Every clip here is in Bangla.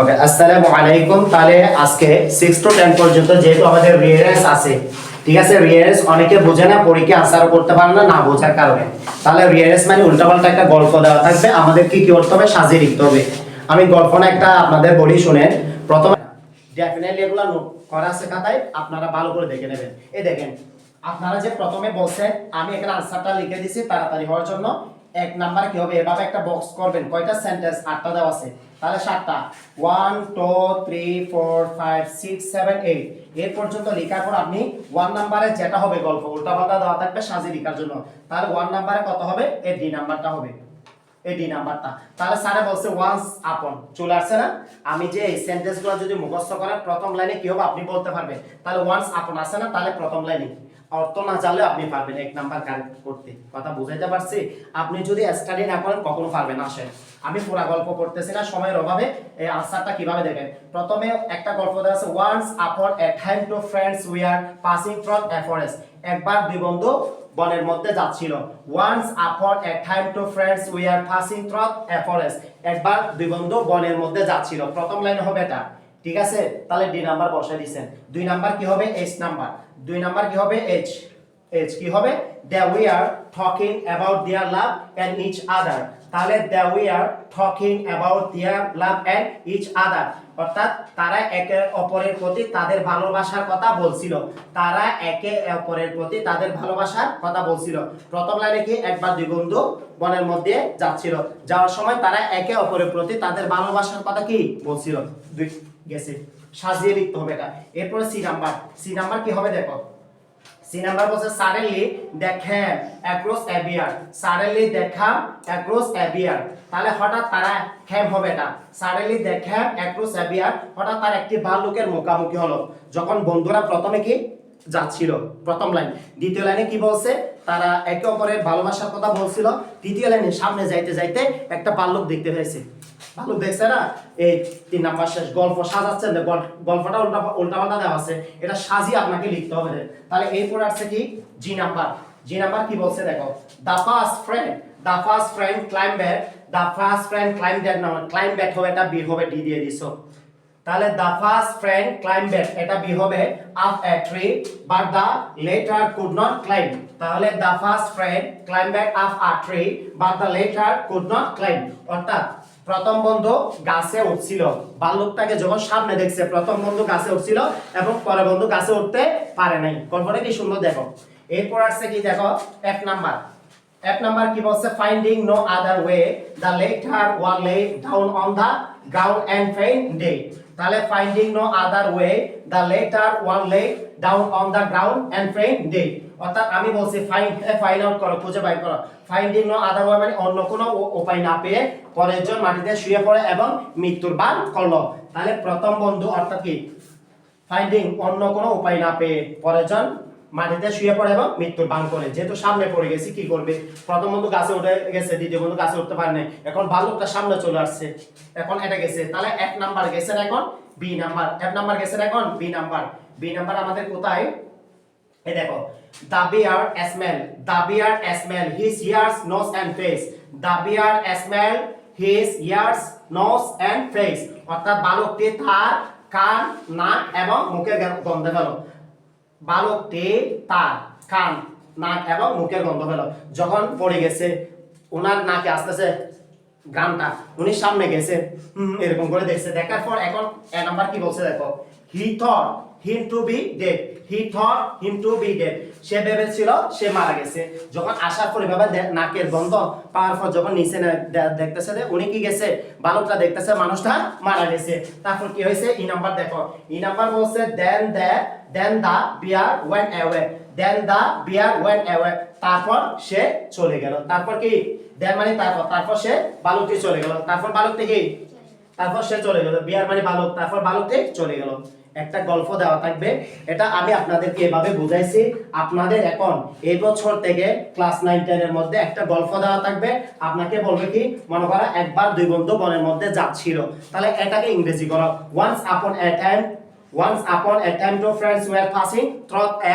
ওকে আসসালামু আলাইকুম। তাহলে আজকে সিক্স টু টেন পর্যন্ত যেহেতু আমাদের রিয়ারেন্স আছে, ঠিক আছে? রিয়ারেন্স অনেকে বোঝে না পরীক্ষা আনসার করতে পারে না না বোঝার কারণে। তাহলে রিয়ারেন্স মানে উল্টাপাল্টা একটা গল্প দেওয়া থাকবে। আমাদের কি কি করতে হবে? সাজিয়ে লিখতে হবে। আমি গল্প না একটা আপনাদের বলি, শুনেন। প্রথমে ডেফিনেটলি এগুলো নোট করা আছে খাতায়, আপনারা ভালো করে দেখে নেবেন। এই দেখেন, আপনারা যে প্রথমে বলছেন, আমি এখানে আনসারটা লিখে দিছি তাড়াতাড়ি হওয়ার জন্য। এক নাম্বার কি হবে? এভাবে একটা বক্স করবেন। কয়টা সেন্টেন্স আটটা দেওয়া আছে। তাহলে সাতটা। One two three four five six seven eight এর পর্যন্ত লেখার পর আপনি ওয়ান নাম্বারে যেটা হবে গল্প উল্টা পাল্টা দেওয়া থাকবে সাজিয়ে লেখার জন্য। তাহলে ওয়ান নাম্বারে কত হবে? এই ডি নাম্বারটা হবে। এই ডি নাম্বারটা তাহলে স্যারে বলছে ওয়ান্স আপন চলে আসছে না? আমি যে এই সেন্টেন্সগুলো যদি মুখস্থ করেন, প্রথম লাইনে কি হবে? আপনি বলতে পারবেন। তাহলে ওয়ান্স আপন আছে না? তাহলে প্রথম লাইনে অর্থ না জানলে আপনি পারবেন এক নাম্বার কারেক্ট করতে। কথা বুঝাইতে পারছি? আপনি যদি স্টাডি না করেন, কখনো পারবেন আসেন। আমি পুরা গল্প করতেছি না, সময়ের অভাবে। এই আনসারটা কীভাবে দেখেন? প্রথমে একটা গল্প দেওয়া আছে once upon a time two friends we are passing from a forest একবার দুই বন্ধু বনের মধ্যে যাচ্ছিল। Once upon a time two friends we are passing through a forest একবার দুই বন্ধু বনের মধ্যে যাচ্ছিল। প্রথম লাইন হবে এটা। ঠিক আছে? তাহলে ডি নাম্বার বসাই দিয়েছেন দুই নাম্বার কি হবে? এইচ নাম্বার দুই নাম্বার কি হবে? এইচ এইচ কি হবে? They we are talking about their love and each other তাহলে they we are talking about their love and each other অর্থাৎ তারা একে অপরের প্রতি তাদের ভালোবাসার কথা বলছিল। তারা একে অপরের প্রতি তাদের ভালোবাসার কথা বলছিল। প্রথম লাইনে কি? একবার দুই বন্ধু বনের মধ্যে যাচ্ছিল। যাওয়ার সময় তারা একে অপরের প্রতি তাদের ভালোবাসার কথা কি বলছিল? দুই গেছে। সাজিয়ে লিখতে হবে এটা। এরপরে সি নাম্বার। সি নাম্বার কি হবে দেখো? সি নাম্বার বলছে সাডেনলি দেখে অ্যাক্রস অ্যাবিয়ার সাডেনলি দেখা অ্যাক্রস অ্যাবিয়ার তাহলে হঠাৎ তারা খ্যাম হবে এটা। সাডেনলি দেখে অ্যাক্রস অ্যাবিয়ার হঠাৎ তার একটি ভাল্লুকের মুখামুখি হলো। যখন বন্ধুরা প্রথমে কি যাচ্ছিল প্রথম লাইন। দ্বিতীয় লাইনে কি বলছে? তারা একে অপরের ভালোবাসার কথা বলছিল। তৃতীয় লাইনে সামনে যাইতে যাইতে একটা ভাল্লুক দেখতে পেয়েছে ভালো দেখছে না? এই তিন নাম্বার শেষ গল্প সাজাচ্ছেন গল্পটা উল্টা দেওয়া আছে। এটা সাজিয়ে আপনাকে লিখতে হবে। তাহলে এরপর আছে কি? G number. জি নাম্বার কি বলছে দেখো? The first friend the first friend climb back the first friend climb back না ক্লাইম ব্যাক হবে, এটা বি হবে ডি দিয়ে দিছো। তাহলে the first friend climb back এটা বি হবে? Up a tree but the letter could not climb তাহলে the first friend climb back up a tree but the letter could not climb অর্থাৎ প্রথম বন্ধু গাছে উঠছিল। বাল্যকটাকে যখন সামনে দেখছে, প্রথম বন্ধু গাছে উঠছিল এবং পরে বন্ধু গাছে উঠতে পারে নাই। গল্পটা কি সুন্দর দেখো। এরপর আসছে কি দেখো? এক নাম্বার। এক নাম্বার কি বলছে? Finding no other way the latter one lay down on the ground and feigned তাহলে finding no other way the latter one lay down on the ground and feigned অর্থাৎ আমি বলছি ফাইন ফাইন আউট করো, খুঁজে বাই করো। ফাইন্ডিং নো আদার ওয়ে মানে অন্য কোনো উপায় না পেয়ে পরের জন মাটিতে শুয়ে পড়ে এবং মৃত্যুর বান করল। তাহলে প্রথম বন্ধু অর্থাৎ কি? ফাইন্ডিং অন্য কোনো উপায় না পেয়ে পরের জন মাটিতে শুয়ে পড়ে এবং মৃত্যুর বান করে। যেহেতু সামনে পড়ে গেছি, কি করবে? প্রথম বন্ধু গাছে উঠে গেছে, দ্বিতীয় বন্ধু গাছে উঠতে পারে নাই। এখন ভাল্লুকটা সামনে চলে আসছে। এখন এটা গেছে। তাহলে এক নাম্বার গেছে না এখন বি নাম্বার। এক নাম্বার গেছে না এখন বি নাম্বার। বি নাম্বার আমাদের কোথায়? এই দেখো, the bear smell, the bear smell his ears, nose and face, the bear smell his ears, nose and face. অর্থাৎ বালকটি তার কান, নাক এবং মুখের গন্ধ পেল তে তার কান, নাক এবং মুখের গন্ধ পেল যখন পড়ে গেছে, ওনার নাকে আসতেছে গানটা। উনি সামনে গেছে এরকম করে দেখছে। দেখার পর এখন এ নাম্বার কি বলছে দেখো? He thought him to be dead he thought him to be dead সে ভেবেছিল, সে মারা গেছে। যখন আসার পর দে- নাকের বন্ধ পাওয়ার পর যখন নিচে দেখতেছে যে উনি কি গেছে? বালকটা দেখতেছে, মানুষটা মারা গেছে। তারপর কি হয়েছে? ই নাম্বার দেখো। ই নাম্বার বলছে then the then the bear went away then the bear went away তারপর সে চলে গেল। তারপর কি? দেন মানে তারপর। তারপর সে বালকটি চলে গেল। তারপর বালকটি কি? তারপর সে চলে গেল। বিয়ার মানে বালক। তারপর বালকটি চলে গেল। একটা গল্প দেওয়া থাকবে। এটা আমি আপনাদেরকে এভাবে বুঝাইছি। আপনাদের এখন এই বছর থেকে ক্লাস নাইন টেনের মধ্যে একটা গল্প দেওয়া থাকবে। আপনাকে বলবে কি? মনে করা একবার দুই বন্ধু বনের মধ্যে যাচ্ছিল। তাহলে এটাকে ইংরেজি করো। Once upon a time once upon a two friends were passing through a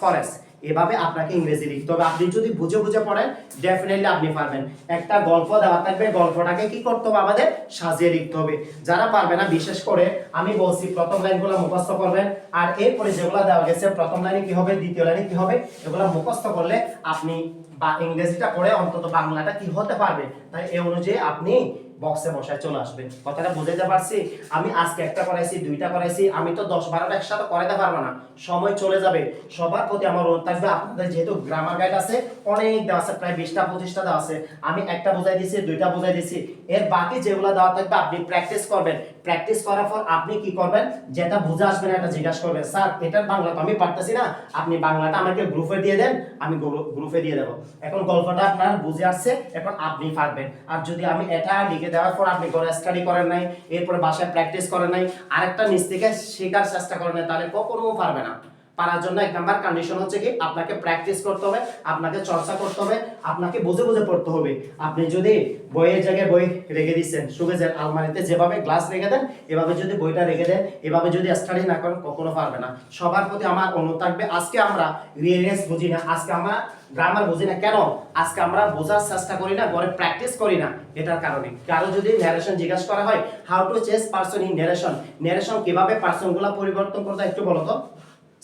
forest এভাবে আপনাকে ইংরেজি লিখতে হবে। আপনি যদি বুঝে বুঝে পড়েন ডেফিনেটলি আপনি পারবেন। একটা গল্প দেওয়া থাকবে, গল্পটাকে কি করতে হবে আমাদের? সাজিয়ে লিখতে হবে। যারা পারবে না, বিশেষ করে আমি বলছি, প্রথম লাইনগুলো মুখস্থ করবেন। আর এরপরে যেগুলো দেওয়া গেছে, প্রথম লাইনে কি হবে, দ্বিতীয় লাইনে কি হবে, এগুলো মুখস্থ করলে আপনি বা ইংরেজিটা পড়ে অন্তত বাংলাটা কি হতে পারবে? তাই এই অনুযায়ী আপনি বক্সে বসায় চলে আসবে। কথাটা বুঝাইতে পারছি? আমি আজকে একটা করাইছি, দুইটা করাইছি, আমি তো দশ বারোটা একসাথে করাইতে পারব না। সময় চলে যাবে। সবার প্রতি আমার অনুরোধ থাকবে, আপনাদের যেহেতু গ্রামার গাইড আছে, অনেক দেওয়া আছে, প্রায় বিশটা, পঁচিশটা দেওয়া আছে। আমি একটা বোঝাই দিছি, দুইটা বোঝাই দিছি। এর বাকি যেগুলো দেওয়া থাকবে, আপনি প্র্যাকটিস করবেন। প্র্যাকটিস করার পর আপনি কি করবেন? যেটা বুঝে আসবেন এটা জিজ্ঞাসা করবেন, স্যার, এটার বাংলা তো আমি পারতেছি না। আপনি বাংলাটা আমাকে গ্রুপে দিয়ে দেন, আমি গ্রুপে দিয়ে দেবো। এখন গল্পটা আপনার বুঝে আসছে, এখন আপনি পারবেন। আর যদি আমি এটা লিখে দেওয়ার পর আপনি ঘরে স্টাডি করেন নাই, এরপরে বাসায় প্র্যাকটিস করেন নাই, আরেকটা নিজ থেকে শেখার চেষ্টা করেন নাই, তাহলে কখনো পারবে না। পারার জন্য এক নাম্বার কন্ডিশন হচ্ছে কি, আপনাকে প্র্যাকটিস করতে হবে, আপনাকে চর্চা করতে হবে, আপনাকে বুঝে বুঝে পড়তে হবে। আপনি যদি বইয়ের জায়গায় বই রেখে দিচ্ছেন সুগেজের আলমারিতে যেভাবে গ্লাস রেখে দেন, এভাবে যদি বইটা রেখে দেন, এভাবে যদি স্টাডি না করেন, কখনো পারবে না। সবার প্রতি আমার অনুরোধ থাকবে, আজকে আমরা রিয়েলিয়েন্স বুঝি না, আজকে আমরা গ্রামার বুঝি না। কেন? আজকে আমরা বোঝার চেষ্টা করি না, ঘরে প্র্যাকটিস করি না, এটার কারণে। কারও যদি ন্যারেশন জিজ্ঞাসা করা হয় how to change person in narration narration কীভাবে পার্সনগুলো পরিবর্তন করতে একটু বলো তো।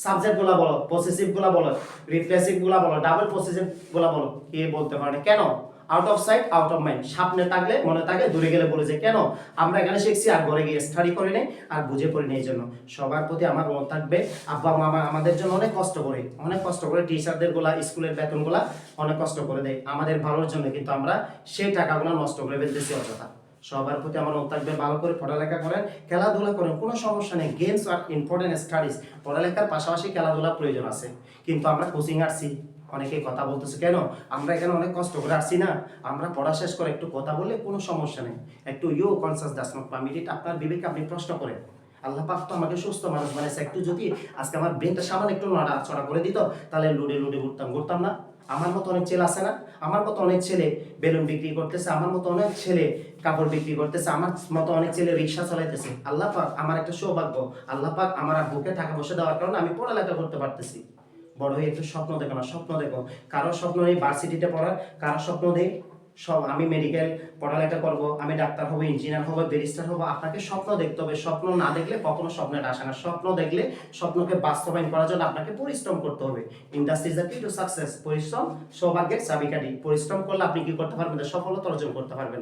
সাবজেক্টগুলা বলো পসেসিভগুলা বলো রিফ্লেসিভগুলা বলো ডাবল পসেসিভগুলা বলো, কে বলতে পারে না, কেন? Out of sight out of mind সামনে থাকলে, মনে থাকে, দূরে গেলে বলে যে কেন? আমরা এখানে শিখছি আর ঘরে গিয়ে স্টাডি করে নেই, আর বুঝে পড়ি নেই জন্য। সবার প্রতি আমার মন থাকবে, আব্বা মামা আমাদের জন্য অনেক কষ্ট করে, অনেক কষ্ট করে টিচারদেরগুলা, স্কুলের বেতনগুলা অনেক কষ্ট করে দেয়। আমাদের ভালোর জন্য কিন্তু আমরা সেই টাকাগুলো নষ্ট করে ফেলতেছি অযথা। সবার প্রতি আমার অনুরোধ থাকবে, ভালো করে পড়ালেখা করেন, খেলাধুলা করেন, কোনো সমস্যা নেই গেমস আর ইম্পর্টেন্ট স্টাডিজ পড়ালেখার পাশাপাশি খেলাধুলা প্রয়োজন আছে। কিন্তু আমরা কোচিং আসছি, অনেকে কথা বলতেছে, কেন? আমরা এখানে অনেক কষ্ট করে আসছি না? আমরা পড়া শেষ করে একটু কথা বললে কোনো সমস্যা নেই। একটু ইউ কনসাস ডাস নট আপনার বিবেক আপনি প্রশ্ন করেন। আল্লাহ পাক তো আমাকে সুস্থ মানুষ বানাইছে একটু যদি আজকে আমার ব্রেনটা সামান্য একটু নড়াচড়া করে দিত, তাহলে লুডে লুডে ঘুরতাম ঘুরতাম না। আমার মতো অনেক ছেলে আছে না? আমার মতো অনেক ছেলে বেলুন বিক্রি করতেছে, আমার মতো অনেক ছেলে কাপড় বিক্রি করতেছে, আমার মতো অনেক ছেলে রিক্সা চালাইতেছে। আল্লাহ পাক আমার একটা সৌভাগ্য, আল্লাহ পাক আমার বুকে টাকা পয়সা দেওয়ার কারণে আমি পড়ালেখা করতে পারতেছি। বড় হয়ে একটু স্বপ্ন দেখো না, স্বপ্ন দেখো। কারও স্বপ্ন নেই ভার্সিটিতে পড়ার, কারও স্বপ্ন নেই সব আমি মেডিকেল পড়ালেখা করব, আমি ডাক্তার হব ইঞ্জিনিয়ার হব ব্যারিস্টার হব, আপনাকে স্বপ্ন দেখতে হবে। স্বপ্ন না দেখলে কখনো স্বপ্নটা আসে না। স্বপ্ন দেখলে স্বপ্নকে বাস্তবায়ন করার জন্য আপনাকে পরিশ্রম করতে হবে। Industry the key to success পরিশ্রম, সৌভাগ্যের চাবিকাঠি। পরিশ্রম করলে আপনি কি করতে পারবেন? সফলতা অর্জন করতে পারবেন।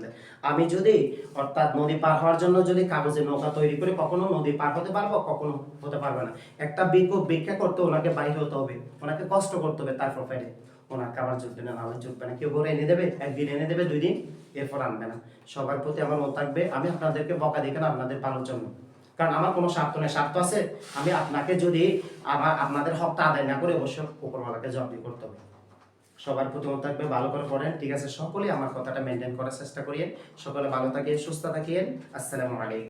আমি যদি, অর্থাৎ নদী পার হওয়ার জন্য যদি কাগজের নৌকা তৈরি করে কখনো নদী পার হতে পারব, কখনো হতে পারবে না। একটা ভিক্ষুক ভিক্ষা করতে ওনাকে বাইরে হতে হবে। ওনাকে কষ্ট করতে হবে তার প্রোফাইলে ওনার খাবার জুটবে না নাহলে জুটবে না কেউ ঘরে এনে দেবে, একদিন এনে দেবে, দুই দিন, এরপর আনবে না। সবার প্রতি আমার মত থাকবে, আমি আপনাদেরকে বকা দিই কেন? আপনাদের ভালোর জন্য। কারণ আমার কোনো স্বার্থ নেই, স্বার্থ আছে, আমি আপনাকে যদি আমার, আপনাদের হকটা আদায় না করে, অবশ্যই উপরওয়ালাকে জবাবদি করতে হবে। সবার প্রতি মত থাকবে, ভালো করে পড়েন, ঠিক আছে? সকলেই আমার কথাটা মেনটেন করার চেষ্টা করিয়েন। সকলে ভালো থাকিয়ে সুস্থ থাকিয়েন আসসালামু আলাইকুম।